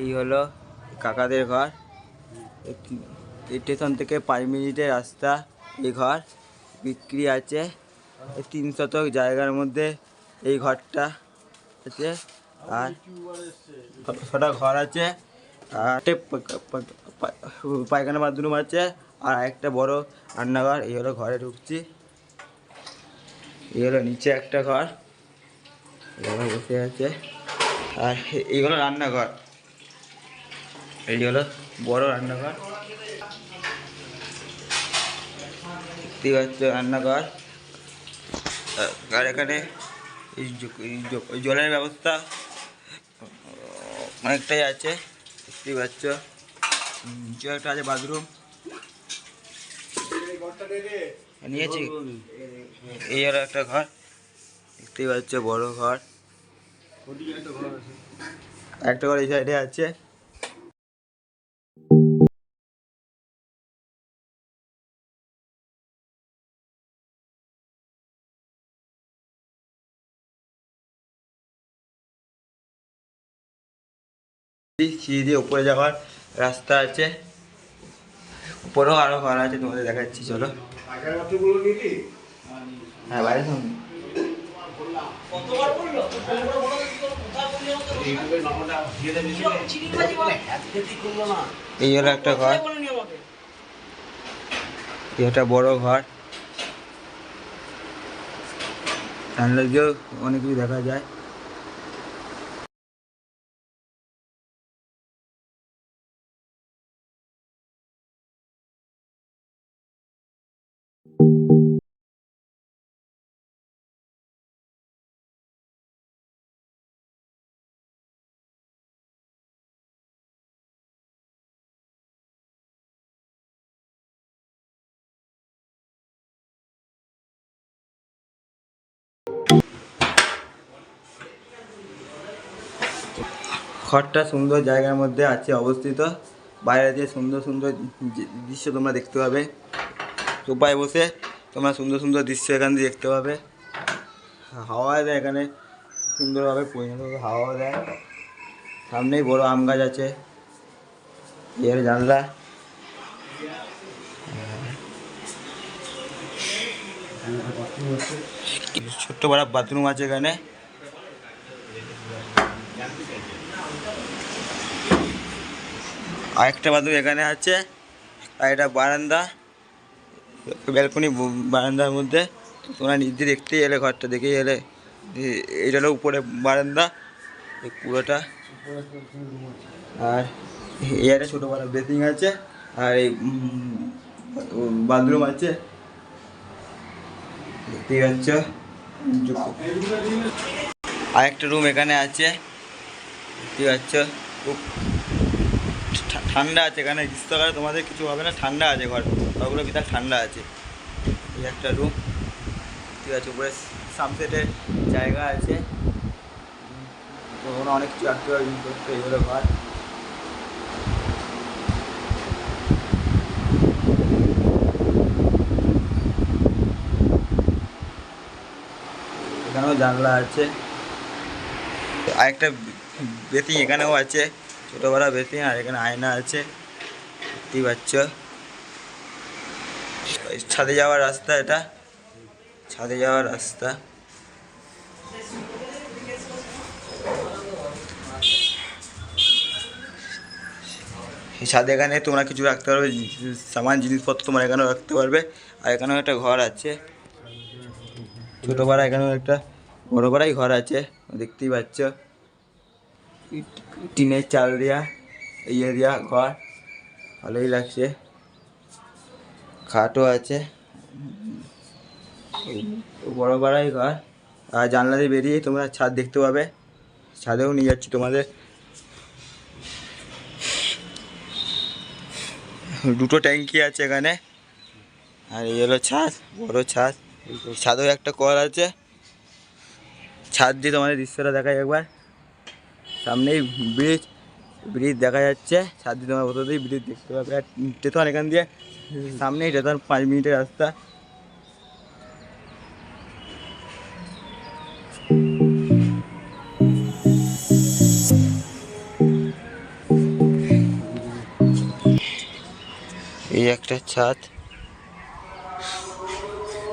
এই হলো কাকাদের ঘর। স্টেশন থেকে পাঁচ মিনিটের রাস্তা এই ঘর। বিক্রি আছে তিন শতক জায়গার মধ্যে এই ঘরটা আছে। আর ছটা ঘর আছে। আর পায়খানা বাথরুম আছে। আর একটা বড় রান্নাঘর, এই হলো ঘরে ঢুকছি। এই হলো নিচে একটা ঘর। বসে আছে। আর এই হলো রান্নাঘর। এই হলো বড় রান্নাঘর। দেখতেই পাচ্ছ রান্নাঘর। আর এখানে জলের ব্যবস্থা অনেকটাই আছে। দেখতেই পাচ্ছ। একটা আছে বাথরুম। নিয়েছি। এই হলো একটা ঘর। দেখতেই পাচ্ছ বড় ঘর। একটা ঘর এই সাইডে আছে। সিঁড়ি দিয়ে উপরে যাওয়ার রাস্তা আছে। উপরেও আরও ঘর আছে, তোমাদের দেখাচ্ছি, চলো। হ্যাঁ বাইরে শোন এই হলো একটা ঘর। এই একটা বড় ঘর। জানলা অনেক কিছু দেখা যায়। ঘরটা সুন্দর জায়গার মধ্যে আছে অবস্থিত। বাইরে দিয়ে সুন্দর সুন্দর যে- দৃশ্য তোমরা দেখতে পাবে। সোফায় বসে তোমরা সুন্দর সুন্দর দৃশ্য এখান দিয়ে দেখতে পাবে। হাওয়া দেয় এখানে, সুন্দরভাবে পরিণতভাবে হাওয়া দেয়। সামনেই বড় আম গাছ আছে, এর জানলা। ছোট্ট বড় বাথরুম আছে এখানে। আরেকটা বাথরুম এখানে আছে, আর এটা বারান্দা, ব্যালকনি বারান্দার মধ্যে। তোমরা নিজে দেখতেই এলে ঘরটা, দেখেই এলে। এটা হলো উপরে বারান্দা পুরোটা। আর এই একটা ছোটো বড় বেসিং আছে, আর এই বাথরুম আছে। দেখতেই পাচ্ছ? আরেকটা রুম এখানে আছে, দেখতেই পাচ্ছ? খুব ঠান্ডা আছে এখানে গ্রীষ্মকালে তোমাদের কিছু হবে না, ঠান্ডা আছে ঘর। ঘরগুলো বিশাল ঠান্ডা আছে। এই একটা রুম ঠিক আছে, উপরে সামসেটের জায়গা আছে। ওখানে অনেক কিছু রাখতে পারবে করতে এই হলো ঘর। এখানেও জানলা আছে। আরেকটা বেসিং এখানেও আছে। ছোটো বড় বেসিং আর এখানে আয়না আছে দেখতেই পাচ্ছ ছাদে যাওয়ার রাস্তা এটা। ছাদে যাওয়ার রাস্তা। ছাদে এখানে তোমরা কিছু রাখতে পারবে, সামান, জিনিসপত্র তোমরা এখানেও রাখতে পারবে। আর এখানেও একটা ঘর আছে। ছোটো পাড়া এখানেও একটা বড় পাড়াই ঘর আছে, দেখতেই পাচ্ছ। টিনের চাল দেওয়া এই এরিয়া ঘর। ভালোই লাগছে। খাটও আছে। বড় পাড়াই ঘর। আর জানলা দিয়ে বেরিয়ে তোমরা ছাদ দেখতে পাবে। ছাদেও নিয়ে যাচ্ছি তোমাদের। দুটো ট্যাঙ্কি আছে এখানে। আর এই হলো ছাদ, বড় ছাদ। ছাদেও একটা কল আছে। ছাদ দিয়ে তোমাদের দৃশ্যটা দেখাই একবার। সামনেই ব্রিজ ব্রিজ দেখা যাচ্ছে। সাতটি তোমার কোথাতেই ব্রিজ দেখতে পাবে। আর টেথন এখান দিয়ে সামনেই টেথন পাঁচ মিনিটের রাস্তা। এই একটা ছাদ।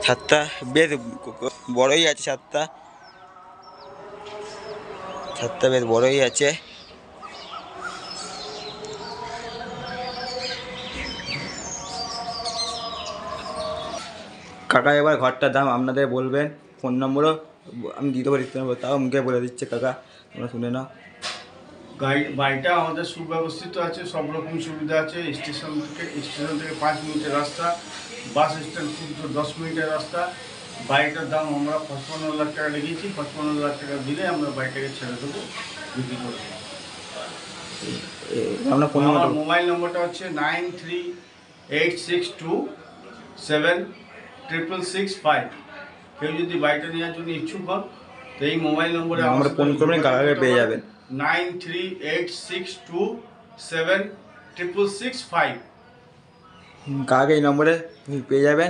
ছাদটা বেশ বড়ই আছে, ছাদটা। ছাদটা বেশ বড়ই আছে। কাকা এবার ঘরটার দাম আপনাদের বলবেন? ফোন নম্বরও আমি দিতে পারি দিতে পারব, তাও মুখে বলে দিচ্ছে কাকা তোমরা শুনে নাও। গাড়ি বাড়িটা আমাদের সুব্যবস্থিত আছে সব রকম সুবিধা আছে স্টেশন থেকে স্টেশন থেকে পাঁচ মিনিটের রাস্তা বাস স্ট্যান্ড পর্যন্ত দশ মিনিটের রাস্তা। বাড়িটার দাম আমরা পঁচপান্ন লাখ টাকা লেগেছি পঁচপান্ন লাখ টাকা দিলে আমরা বাড়িটাকে ছেড়ে দেবো বিক্রি করে আমার মোবাইল নম্বরটা হচ্ছে nine three eight six two seven triple six five. কেউ যদি বাড়িটা নেওয়ার জন্য ইচ্ছুক হন তো এই মোবাইল নম্বরে আমরা ফোন করবেন, কাকাকে পেয়ে যাবেন। Nine three eight six two seven triple six five. কাকাকে এই নম্বরে পেয়ে যাবেন?